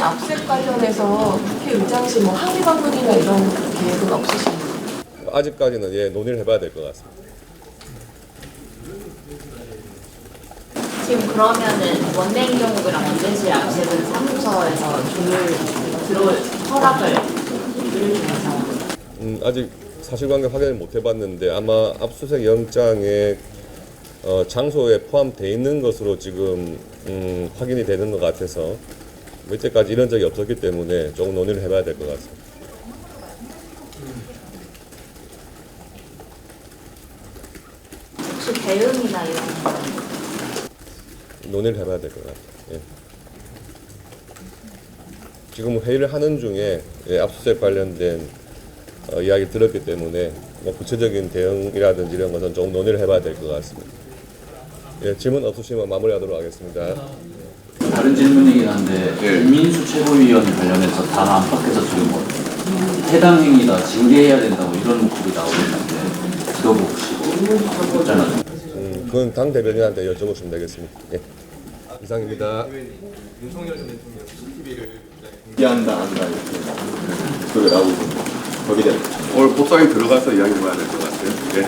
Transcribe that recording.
압색 관련해서 국회의장실 뭐 항의 방문이나 이런 계획은 없으신가요? 아직까지는 예 논의를 해봐야 될 것 같습니다. 지금 그러면은 원내인 경우랑 문제실 압색은 사무처에서 조율 들어올 허락을 음, 아직 사실관계 확인을 못 해봤는데 아마 압수수색 영장에 어, 장소에 포함되어 있는 것으로 지금 음, 확인이 되는 것 같아서 뭐 이때까지 이런 적이 없었기 때문에 조금 논의를 해봐야 될 것 같습니다. 혹시 대응이나 이런 거 논의를 해봐야 될 것 같아요. 예. 지금 회의를 하는 중에 예, 압수수색 관련된 어, 이야기 들었기 때문에 뭐 구체적인 대응이라든지 이런 것은 조금 논의를 해봐야 될 것 같습니다. 예, 질문 없으시면 마무리하도록 하겠습니다. 다른 질문이긴 한데 김민수 최고위원 관련해서 당 안팎에서 지금 뭐 해당 행위다 징계해야 된다고 이런 목소리 나오고 있는데 지도부 혹시 어쩌나 음, 그건 당 대변인한테 여쭤보시면 되겠습니다. 예. 이상입니다. 공개한다 한다 이렇게 그게 나오고 있습니다. 거기에 대한 오늘 법상에 들어가서 이야기 해봐야 될 것 같아요. 예.